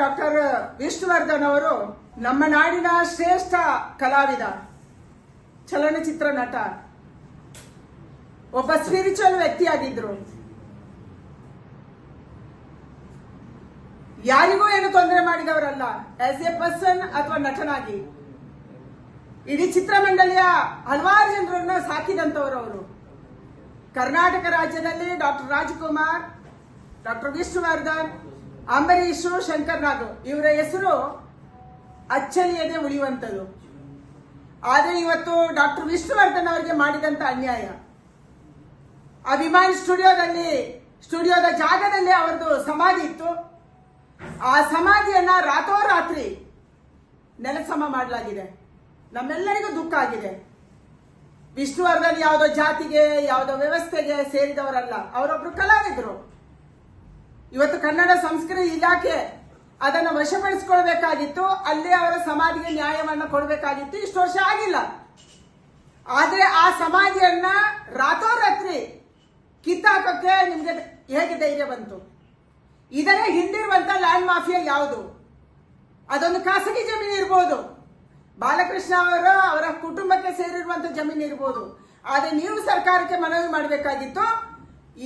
Doctor Vishnuvardhan ಅವರು ನಮ್ಮ ನಾಡಿನ ಶ್ರೇಷ್ಠ ಕಲಾವಿದ, ಚಲನಚಿತ್ರ ನಟ. ಒಬ್ಬ ಸ್ಪಿರಿಚುವಲ್ ವ್ಯಕ್ತಿಯಾಗಿದ್ರು. ಯಾರಿಗೂ ಏನು ತೊಂದರೆ ಮಾಡಿದವರಲ್ಲ ಆಸ್ ಎ ಪರ್ಸನ್ ಅಥವಾ ನಟನಾಗಿ. ಇಡೀ ಚಿತ್ರಮಂಡಳಿಯ ಹಲವಾರು ಜನರನ್ನ ಸಾಕಿದಂತವರು ಅವರು. ಕರ್ನಾಟಕ ರಾಜ್ಯದಲ್ಲಿ ಡಾಕ್ಟರ್ ರಾಜ್ಕುಮಾರ್, ಡಾಕ್ಟರ್ ವಿಷ್ಣುವರ್ಧನ್ ಅಂಬರೀಷು ಶಂಕರ್ ನಾಗು ಇವರ ಹೆಸರು ಅಚ್ಚರಿಯದೆ ಉಳಿಯುವಂಥದ್ದು. ಆದರೆ ಇವತ್ತು ಡಾಕ್ಟರ್ ವಿಷ್ಣುವರ್ಧನ್ ಅವರಿಗೆ ಮಾಡಿದಂತ ಅನ್ಯಾಯ. ಅಭಿಮಾನಿ ಸ್ಟುಡಿಯೋದಲ್ಲಿ, ಸ್ಟುಡಿಯೋದ ಜಾಗದಲ್ಲಿ ಅವರದು ಸಮಾಧಿ ಇತ್ತು. ಆ ಸಮಾಧಿಯನ್ನ ರಾತ್ರೋರಾತ್ರಿ ನೆಲಸಮ ಮಾಡಲಾಗಿದೆ. ನಮ್ಮೆಲ್ಲರಿಗೂ ದುಃಖ ಆಗಿದೆ. ವಿಷ್ಣುವರ್ಧನ್ ಯಾವುದೋ ಜಾತಿಗೆ, ಯಾವುದೋ ವ್ಯವಸ್ಥೆಗೆ ಸೇರಿದವರಲ್ಲ, ಅವರೊಬ್ರು ಕಲಾವಿದರು. ಇವತ್ತು ಕನ್ನಡ ಸಂಸ್ಕೃತಿ ಇಲಾಖೆ ಅದನ್ನು ವಶಪಡಿಸಿಕೊಳ್ಬೇಕಾಗಿತ್ತು, ಅಲ್ಲಿ ಅವರ ಸಮಾಧಿಗೆ ನ್ಯಾಯವನ್ನು ಕೊಡಬೇಕಾಗಿತ್ತು, ಇಷ್ಟು ವರ್ಷ ಆಗಿಲ್ಲ. ಆದ್ರೆ ಆ ಸಮಾಧಿಯನ್ನ ರಾತ್ರೋರಾತ್ರಿ ಕಿತ್ತಾಕೋಕೆ ನಿಮ್ಗೆ ಹೇಗೆ ಧೈರ್ಯ ಬಂತು? ಇದನ್ನೇ ಹಿಂದಿರುವಂತ ಲ್ಯಾಂಡ್ ಮಾಫಿಯಾ ಯಾವುದು? ಅದೊಂದು ಖಾಸಗಿ ಜಮೀನು ಇರ್ಬೋದು. ಬಾಲಕೃಷ್ಣ ಅವರು ಅವರ ಕುಟುಂಬಕ್ಕೆ ಸೇರಿರುವಂತ ಜಮೀನು ಇರ್ಬೋದು. ಆದ್ರೆ ನೀವು ಸರ್ಕಾರಕ್ಕೆ ಮನವಿ ಮಾಡಬೇಕಾಗಿತ್ತು,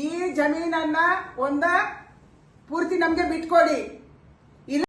ಈ ಜಮೀನನ್ನ ಒಂದ ಪೂರ್ತಿ ನಮಗೆ ಬಿಟ್ಕೊಡಿ.